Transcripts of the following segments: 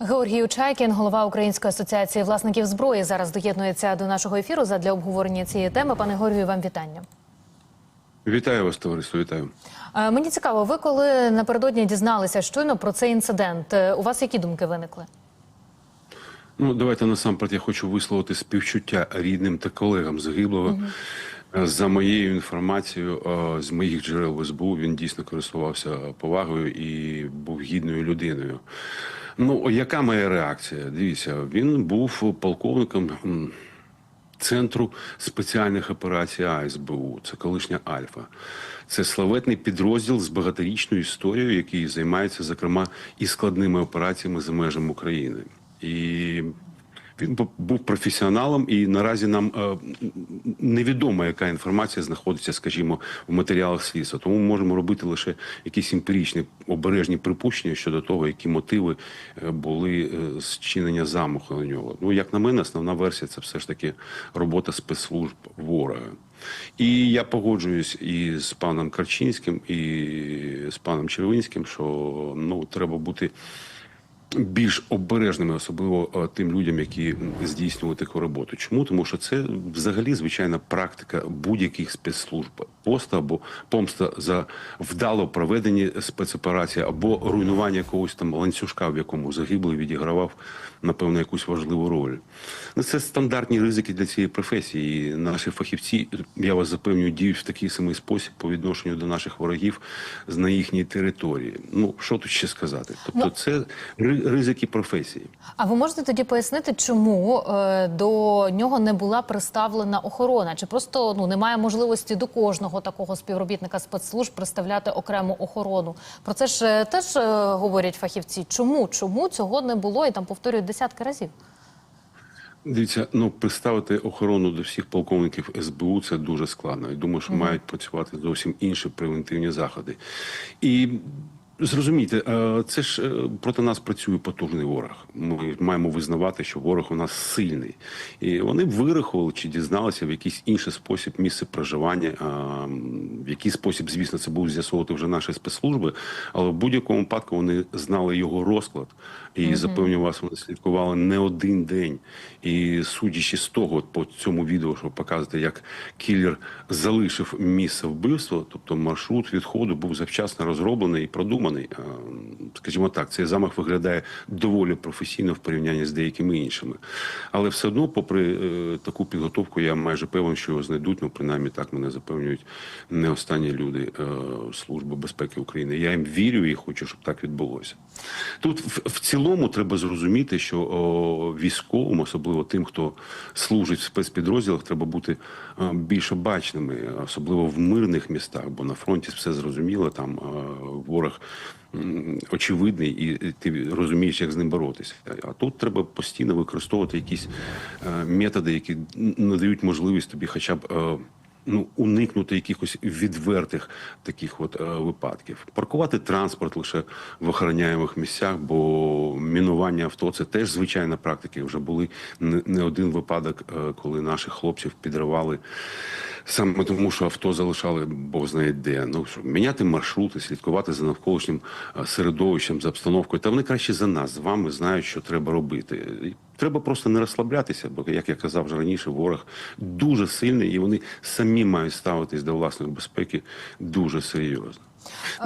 Георгій Учайкін, голова Української асоціації власників зброї, зараз доєднується до нашого ефіру задля обговорення цієї теми. Пане Георгію, вам вітання. Вітаю вас, товариство. Вітаю. Е, Мені цікаво, ви коли напередодні дізналися щойно про цей інцидент, е, у вас які думки виникли? Ну, давайте насамперед я хочу висловити співчуття рідним та колегам загиблого. Е, За моєю інформацією, з моїх джерел в СБУ він дійсно користувався повагою і був гідною людиною. Ну, яка моя реакція? Дивіться, він був полковником. Центру спеціальних операцій АСБУ, це колишня Альфа. Це славетний підрозділ з багаторічною історією, який займається, зокрема, і складними операціями за межами України. І він був професіоналом, і наразі нам е, невідомо, яка інформація знаходиться, скажімо, в матеріалах слідства. Тому ми можемо робити лише якісь емпіричні обережні припущення щодо того, які мотиви е, були е, зчинення замаху на нього. Ну, як на мене, основна версія це все ж таки робота спецслужб ворога. І я погоджуюсь і з паном Карчинським, і з паном Червинським, що ну треба бути більш обережними, особливо е, тим людям, які здійснювали таку роботу. Чому? Тому що це взагалі звичайна практика будь-яких спецслужб. Поста або помста за вдало проведені спецоперації або руйнування якогось там ланцюжка, в якому загиблий відігравав напевно якусь важливу роль. Ну, це стандартні ризики для цієї професії. І наші фахівці, я вас запевнюю, діють в такий самий спосіб по відношенню до наших ворогів на їхній території. Ну що тут ще сказати? Тобто, Ну, це ри- ризики професії. А ви можете тоді пояснити, чому е, до нього не була представлена охорона? Чи просто ну немає можливості до кожного такого співробітника спецслужб представляти окрему охорону? Про це ж е, теж е, говорять фахівці. Чому? Чому цього не було? І там повторюють десятки разів. Дивіться, ну представити охорону до всіх полковників СБУ це дуже складно. Я думаю, що мають працювати зовсім інші превентивні заходи. І зрозумійте, е, це ж е, проти нас працює потужний ворог. Ми маємо визнавати, що ворог у нас сильний. І вони вирахували чи дізналися в якийсь інший спосіб місце проживання. В який спосіб, звісно, це будуть з'ясовувати вже наші спецслужби, але в будь-якому випадку вони знали його розклад. І запевню вас, вони слідкували не один день. І судячи з того, по цьому відео, що показуєте, як кілер залишив місце вбивства, тобто маршрут відходу був завчасно розроблений і продуманий. А, Скажімо так, цей замах виглядає доволі професійно в порівнянні з деякими іншими. Але все одно, попри е, таку підготовку, я майже певен, що його знайдуть. Ну, принаймні так мене запевнюють не останні люди е, Служби безпеки України. Я їм вірю і хочу, щоб так відбулося. Тут в, цілому треба зрозуміти, що військовим, особливо тим, хто служить в спецпідрозділах, треба бути е, більш обачними, особливо в мирних містах, бо на фронті все зрозуміло, там е, ворог очевидний, і ти розумієш, як з ним боротися. А тут треба постійно використовувати якісь е, методи, які надають можливість тобі, хоча б. Ну, уникнути якихось відвертих таких от е, випадків. Паркувати транспорт лише в охороняємих місцях, бо мінування авто це теж звичайна практика. Вже були не, один випадок, е, коли наших хлопців підривали саме тому, що авто залишали Бог знає де. Ну що міняти маршрути, слідкувати за навколишнім е, середовищем, за обстановкою. Та вони краще за нас з вами знають, що треба робити. Треба просто не розслаблятися, бо як я казав вже раніше, ворог дуже сильний, і вони самі мають ставитись до власної безпеки дуже серйозно.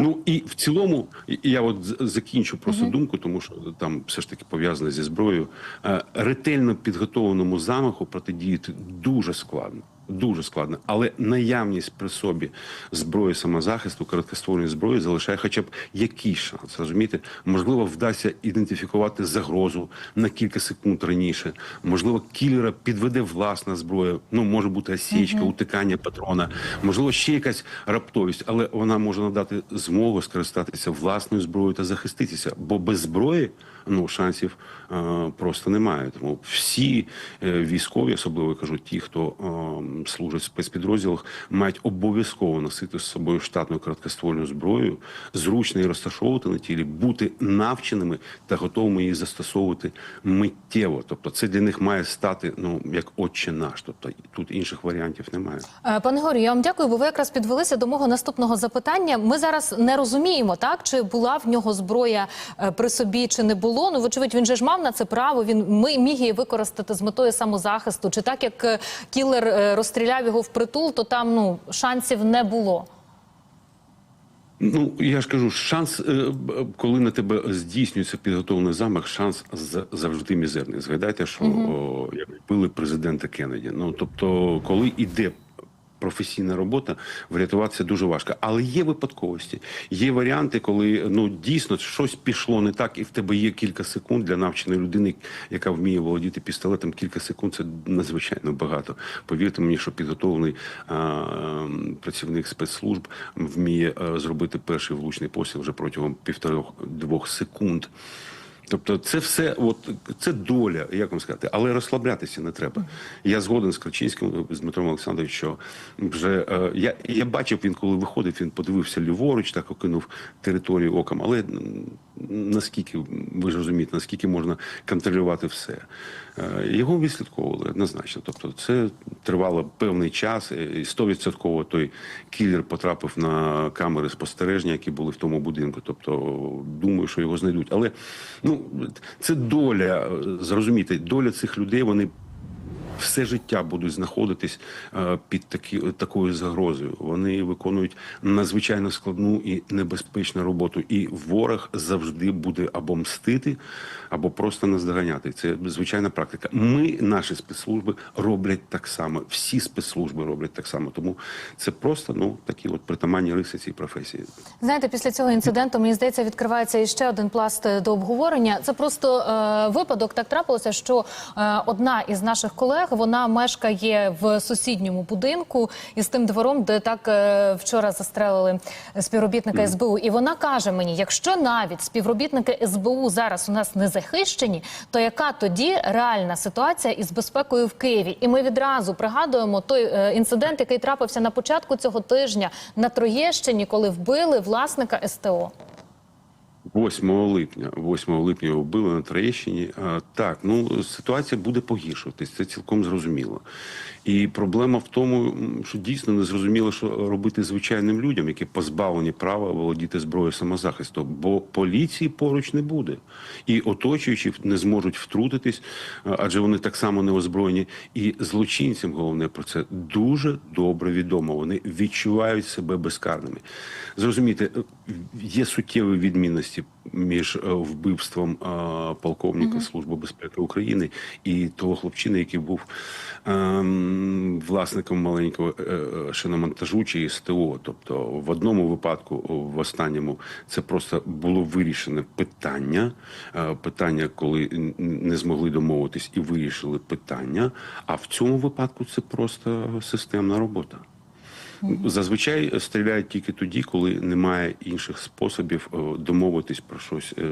Ну і в цілому, я от закінчу просто думку, тому що там все ж таки пов'язане зі зброєю. Е, Ретельно підготованому замаху протидіяти дуже складно. Дуже складно, але наявність при собі зброї самозахисту, короткоствольної зброї залишає хоча б якийсь шанс. Розумієте, можливо, вдасться ідентифікувати загрозу на кілька секунд раніше. Можливо, кілера підведе власна зброя. Ну може бути осічка, утикання патрона, можливо, ще якась раптовість, але вона може надати змогу скористатися власною зброєю та захиститися. Бо без зброї ну шансів е, просто немає. Тому всі е, військові, особливо кажу, ті, хто е, служать в спецпідрозділах, мають обов'язково носити з собою штатну короткоствольну зброю, зручно її розташовувати на тілі, бути навченими та готовими її застосовувати миттєво. Тобто, це для них має стати ну як отче наш. Тобто тут інших варіантів немає. Пане Горію, я вам дякую, бо ви якраз підвелися до мого наступного запитання. Ми зараз не розуміємо, так чи була в нього зброя при собі, чи не була. Було. Ну, вочевидь, він же ж мав на це право. Він міг її використати з метою самозахисту. Чи так як е, кілер е, розстріляв його впритул, то там ну шансів не було. Ну я ж кажу, шанс, е, коли на тебе здійснюється підготовлений замах, шанс завжди мізерний. Згадайте, що о, як били президента Кеннеді. Ну тобто, коли іде. Професійна робота врятуватися дуже важко, але є випадковості. Є варіанти, коли ну дійсно щось пішло не так, і в тебе є кілька секунд для навченої людини, яка вміє володіти пістолетом. Кілька секунд це надзвичайно багато. Повірте мені, що підготовлений а, працівник спецслужб вміє е, зробити перший влучний постріл вже протягом півтори-двох секунд. Тобто, це все, от це доля, як вам сказати, але розслаблятися не треба. Я згоден з Крачинським, з Дмитром Олександровичем, що вже е, я, я бачив, він коли виходив, він подивився ліворуч, так окинув територію оком. Але наскільки ви ж розумієте, наскільки можна контролювати все? Е, Його відслідковували однозначно. Тобто, це тривало певний час, е, і стовідсотково той кілер потрапив на камери спостереження, які були в тому будинку. Тобто, думаю, що його знайдуть. Але ну це доля, е, зрозумійте, доля цих людей. Вони все життя будуть знаходитись е, під такі, такою загрозою. Вони виконують надзвичайно складну і небезпечну роботу. І ворог завжди буде або мстити, або просто наздоганяти. Це звичайна практика. Ми, наші спецслужби, роблять так само. Всі спецслужби роблять так само. Тому це просто ну такі от притаманні риси цієї професії. Знаєте, після цього інциденту мені здається, відкривається іще один пласт е, до обговорення. Це просто е, випадок. Так трапилося, що е, одна із наших колег вона мешкає в сусідньому будинку із тим двором, де так е, вчора застрелили співробітника СБУ. І вона каже мені: якщо навіть співробітники СБУ зараз у нас не захищені, то яка тоді реальна ситуація із безпекою в Києві? І ми відразу пригадуємо той е, інцидент, який трапився на початку цього тижня на Троєщині, коли вбили власника СТО. 8 липня, 8 липня його вбили на Троєщині. А, Так, ну ситуація буде погіршуватись, це цілком зрозуміло. І проблема в тому, що дійсно не зрозуміло, що робити звичайним людям, які позбавлені права володіти зброєю самозахисту, бо поліції поруч не буде, і оточуючі не зможуть втрутитись, адже вони так само не озброєні. І злочинцям головне про це дуже добре відомо. Вони відчувають себе безкарними. Зрозумійте, е, є суттєві відмінності між е, вбивством е, полковника Служби безпеки України і того хлопчини, який був ем, власником маленького е, шиномонтажу чи СТО. Тобто, в одному випадку, в останньому, це просто було вирішене питання. Питання, коли не змогли домовитись і вирішили питання. А в цьому випадку це просто системна робота. Зазвичай стріляють тільки тоді, коли немає інших способів е, домовитись про щось е,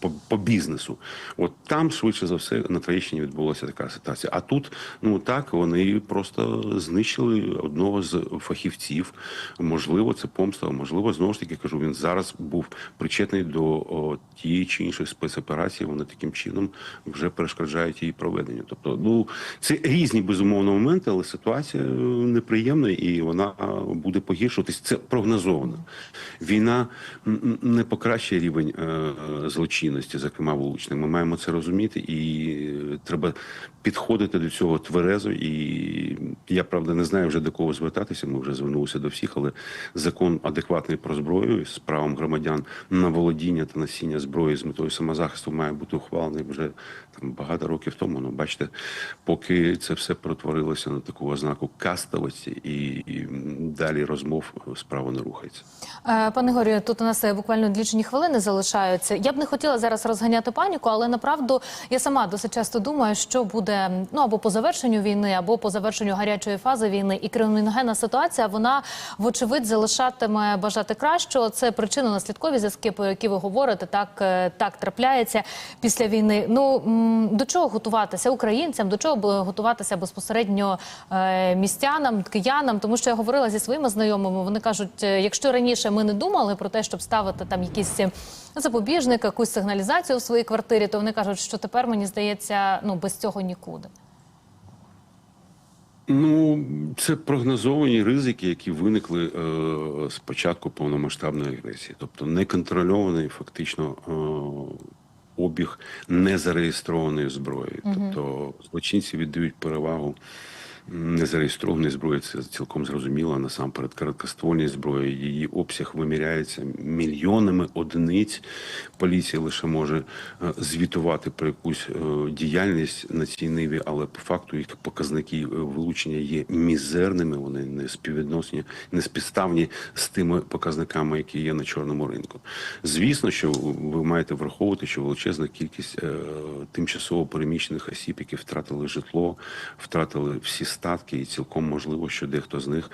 по, по бізнесу. От там швидше за все на Троєщині відбулася така ситуація. А тут ну так вони просто знищили одного з фахівців. Можливо, це помста, можливо, знову ж таки кажу. Він зараз був причетний до тієї чи іншої спецоперації. Вони таким чином вже перешкоджають її проведенню. Тобто, ну це різні безумовно моменти, але ситуація е, неприємна і вона е, буде погіршуватись. Це прогнозовано. Війна не покращує рівень е, злочинності, зокрема вуличний. Ми маємо це розуміти, і е, треба підходити до цього тверезо. І я правда не знаю вже до кого звертатися. Ми вже звернулися до всіх, але закон адекватний про зброю з правом громадян на володіння та носіння зброї з метою самозахисту має бути ухвалений вже там багато років тому. Ну бачите, поки це все перетворилося на таку ознаку кастовості, і, і далі розмов справа не рухається. Е, Пане Горію, тут у нас е, буквально лічені хвилини залишаються. Я б не хотіла зараз розганяти паніку, але направду я сама досить часто думаю, що буде ну або по завершенню війни, або по завершенню гарячої фази війни. І криміногенна ситуація вона вочевидь залишатиме бажати кращого. Це причинно-наслідкові зв'язки, про які ви говорите. Так е, так трапляється після війни. Ну до чого готуватися українцям? До чого готуватися безпосередньо е, містянам, киянам? Тому що я говорила зі своїми знайомими. Вони кажуть, е, якщо раніше ми не думали про те, щоб ставити там якісь е, запобіжник, якусь сигналізацію в своїй квартирі, то вони кажуть, що тепер мені здається, ну без цього нікуди. Ну, це прогнозовані ризики, які виникли е, з початку повномасштабної агресії, тобто неконтрольований фактично е, обіг незареєстрованої зброї. Тобто злочинці віддають перевагу незареєстрованій зброї. Це цілком зрозуміло. Насамперед, короткоствольній зброї. Її обсяг виміряється мільйонами одиниць. Поліція лише може е, звітувати про якусь е, діяльність на цій ниві, але по факту їх показники е, вилучення є мізерними. Вони не співвідносні, не співставні з тими показниками, які є на чорному ринку. Звісно, що ви маєте враховувати, що величезна кількість тимчасово переміщених осіб, які втратили житло, втратили всі статки, і цілком можливо, що дехто з них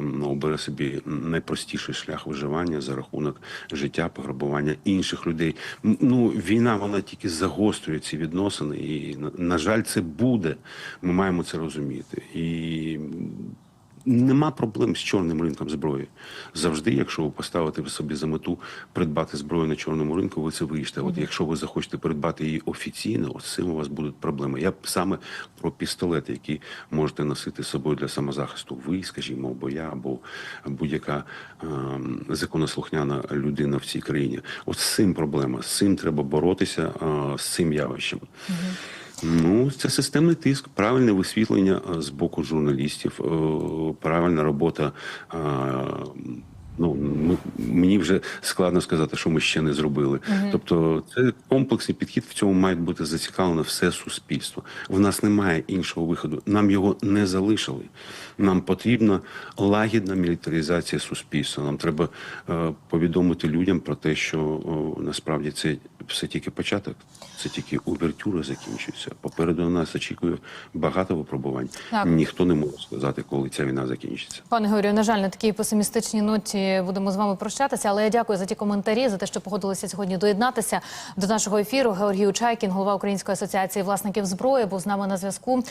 ну, обере собі найпростіший шлях виживання за рахунок життя, пограбування інших людей. Ну, війна вона тільки загострює ці відносини, і на жаль, це буде. Ми маємо це розуміти. І Нема проблем з чорним ринком зброї. Завжди, якщо ви поставите собі за мету придбати зброю на чорному ринку, ви це вирішите. От якщо ви захочете придбати її офіційно, от з цим у вас будуть проблеми. Я саме про пістолети, які можете носити з собою для самозахисту. Ви, скажімо, або я, або будь-яка ем, законослухняна людина в цій країні. От з цим проблема. З цим треба боротися, е, з цим явищем. Ну, це системний тиск, правильне висвітлення е, з боку журналістів, е, правильна робота. е, Ну, мені вже складно сказати, що ми ще не зробили. Тобто, це комплексний підхід. В цьому має бути зацікавлено все суспільство. В нас немає іншого виходу. Нам його не залишили. Нам потрібна лагідна мілітаризація суспільства. Нам треба е, повідомити людям про те, що о, насправді це все тільки початок, це тільки увертюра закінчується. Попереду нас очікує багато випробувань. Так. Ніхто не може сказати, коли ця війна закінчиться. Пане Георгію, на жаль, на такій песимістичній ноті будемо з вами прощатися. Але я дякую за ті коментарі, за те, що погодилися сьогодні доєднатися до нашого ефіру. Георгій Чайкін, голова Української асоціації власників зброї, був з нами на зв'язку.